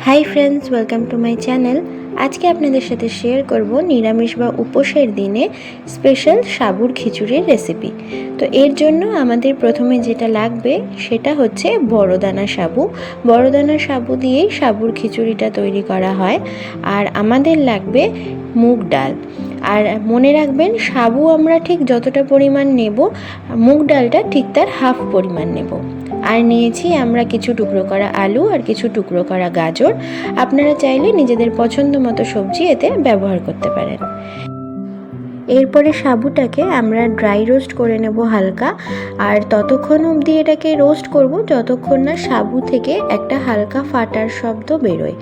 Hi friends, welcome to my channel. আজকে আপনাদের সাথে শেয়ার করব নিরামিষ বা উপোসের দিনে স্পেশাল সাবুর খিচুড়ির রেসিপি। তো এর জন্য আমাদের প্রথমে যেটা লাগবে সেটা হচ্ছে বড়দানা সাবু। বড়দানা সাবু দিয়েই সাবুর খিচুড়িটা তৈরি করা হয়। আর আমাদের লাগবে মুগ ডাল। আর মনে রাখবেন, সাবু আমরা ঠিক যতটা পরিমাণ নেব, মুগ ডালটা ঠিক তার হাফ পরিমাণ নেব। আর নিয়েছি আমরা কিছু টুকরো করা আলু আর কিছু টুকরো করা গাজর। আপনারা চাইলে নিজেদের পছন্দ মতো সবজি এতে ব্যবহার করতে পারেন। এরপরে সাবুটাকে আমরা ড্রাই রোস্ট করে নেব হালকা। আর ততক্ষণ অবধি এটাকে রোস্ট করব, যতক্ষণ না সাবু থেকে একটা হালকা ফাটার শব্দ বেরোয়।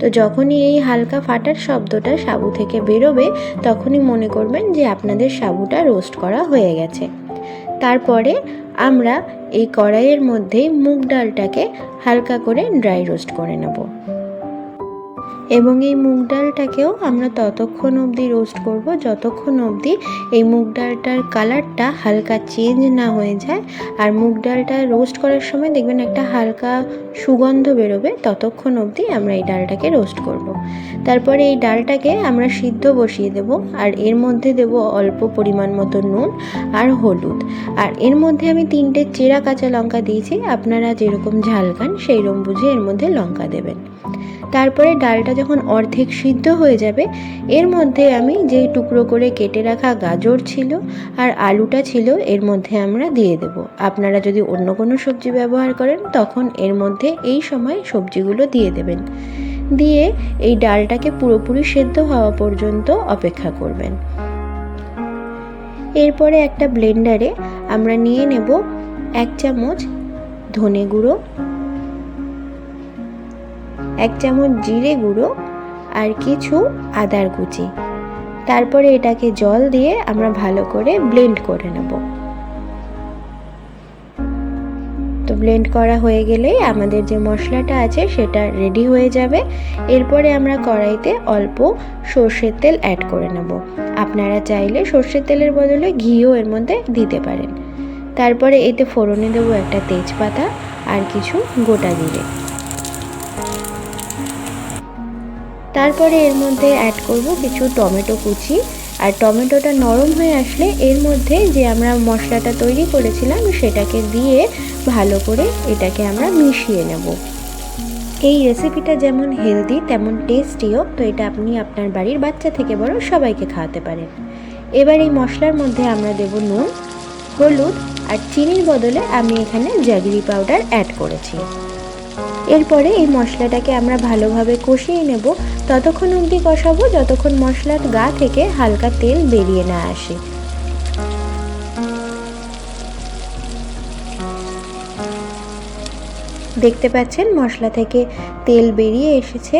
তো যখনই এই হালকা ফাটার শব্দটা সাবু থেকে বেরোবে, তখনই মনে করবেন যে আপনাদের সাবুটা রোস্ট করা হয়ে গেছে। তারপরে আমরা এই কড়াইয়ের মধ্যেই মুগ ডালটাকে হালকা করে ড্রাই রোস্ট করে নেব। এবং এই মুগ ডালটাকেও আমরা ততক্ষণ অবধি রোস্ট করব। যতক্ষণ অবধি এই মুগ ডালটার কালারটা হালকা চেঞ্জ না হয়ে যায় আর মুগ ডালটা রোস্ট করার সময় দেখবেন একটা হালকা সুগন্ধ বেরোবে, ততক্ষণ অবধি আমরা এই ডালটাকে রোস্ট করব। তারপরে এই ডালটাকে আমরা সিদ্ধ বসিয়ে দেব আর এর মধ্যে দেব অল্প পরিমাণ মতো নুন আর হলুদ। আর এর মধ্যে আমি তিনটে চেরা কাঁচা লঙ্কা দিয়েছি, আপনারা যেরকম ঝাল খান সেই রকম বুঝে এর মধ্যে লঙ্কা দেবেন। তারপরে ডালটা যখন অর্ধেক সিদ্ধ হয়ে যাবে, এর মধ্যে আমি যে টুকরো করে কেটে রাখা গাজর ছিল আর আলুটা ছিল, এর মধ্যে আমরা দিয়ে দেব। আপনারা যদি অন্য কোনো সবজি ব্যবহার করেন, তখন এর মধ্যে এই সময় সবজিগুলো দিয়ে দেবেন। দিয়ে এই ডালটাকে পুরোপুরি সেদ্ধ হওয়া পর্যন্ত অপেক্ষা করবেন। এরপরে একটা ব্লেন্ডারে আমরা নিয়ে নেব এক চামচ ধনে গুঁড়ো এক চামচ জিরে গুঁড়ো আর কিছু আদার কুচি। তারপরে এটাকে জল দিয়ে আমরা ভালো করে ব্লেন্ড করে নেব। তো ব্লেন্ড করা হয়ে গেলেই আমাদের যে মশলাটা আছে সেটা রেডি হয়ে যাবে। এরপরে আমরা কড়াইতে অল্প সর্ষের তেল অ্যাড করে নেব। আপনারা চাইলে সর্ষের তেলের বদলে ঘিও এর মধ্যে দিতে পারেন। তারপরে এতে ফোড়নে দেবো একটা তেজপাতা আর কিছু গোটা জিরে। তারপরে এর মধ্যে অ্যাড করব কিছু টমেটো কুচি। আর টমেটোটা নরম হয়ে আসলে এর মধ্যে যে আমরা মশলাটা তৈরি করেছিলাম সেটাকে দিয়ে ভালো করে এটাকে আমরা মিশিয়ে নেব। এই রেসিপিটা যেমন হেলদি তেমন টেস্টিও তো এটা আপনি আপনার বাড়ির বাচ্চা থেকে বড় সবাইকে খাওয়াতে পারেন। এবার এই মশলার মধ্যে আমরা দেব নুন, হলুদ আর চিনির বদলে আমি এখানে জাগরি পাউডার অ্যাড করেছি। এরপরে এই মশলাটাকে আমরা ভালোভাবে কষিয়ে নেব। ততক্ষণ অবধি কষাবো, যতক্ষণ মশলার গা থেকে হালকা তেল বেরিয়ে না আসে। দেখতে পাচ্ছেন, মশলা থেকে তেল বেরিয়ে এসেছে।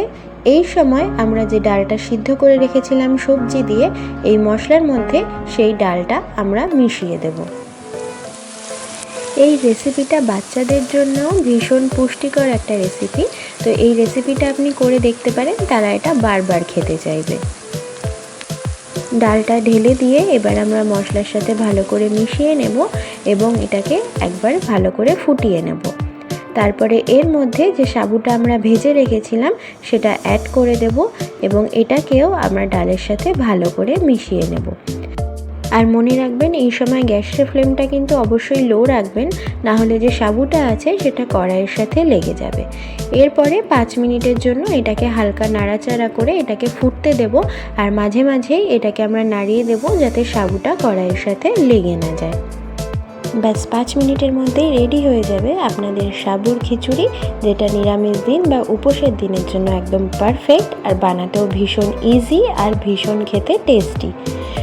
এই সময় আমরা যে ডালটা সিদ্ধ করে রেখেছিলাম সবজি দিয়ে, এই মশলার মধ্যে সেই ডালটা আমরা মিশিয়ে দেবো। এই রেসিপিটা বাচ্চাদের জন্য ভীষণ পুষ্টিকর একটা রেসিপি তো এই রেসিপিটা আপনি করে দেখতে পারেন, তারা এটা বারবার খেতে চাইবে। ডালটা ঢেলে দিয়ে এবার আমরা মশলার সাথে ভালো করে মিশিয়ে নেব এবং এটাকে একবার ভালো করে ফুটিয়ে নেব। তারপরে এর মধ্যে যে সাবুটা আমরা ভেজে রেখেছিলাম, সেটা অ্যাড করে দেব এবং এটাকেও আমরা ডালের সাথে ভালো করে মিশিয়ে নেব। আর মনে রাখবেন, এই সময় গ্যাসের ফ্লেমটা কিন্তু অবশ্যই লো রাখবেন না হলে যে সাবুটা আছে সেটা কড়াইয়ের সাথে লেগে যাবে। এরপরে পাঁচ মিনিটের জন্য এটাকে হালকা নাড়াচাড়া করে এটাকে ফুটতে দেব, আর মাঝে মাঝেই এটাকে আমরা নাড়িয়ে দেব যাতে সাবুটা কড়াইয়ের সাথে লেগে না যায়। ব্যাস, পাঁচ মিনিটের মধ্যেই রেডি হয়ে যাবে আপনাদের সাবুর খিচুড়ি, যেটা নিরামিষ দিন বা উপোসের দিনের জন্য একদম পারফেক্ট আর বানাতেও ভীষণ ইজি আর ভীষণ খেতে টেস্টি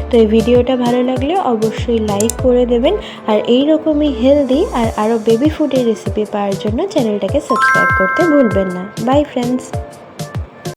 তো এই ভিডিওটা ভালো লাগলে অবশ্যই লাইক করে দেবেন। আর এই রকমই হেলদি আর আরও বেবি ফুডের রেসিপি পাওয়ার জন্য চ্যানেলটাকে সাবস্ক্রাইব করতে ভুলবেন না। By friends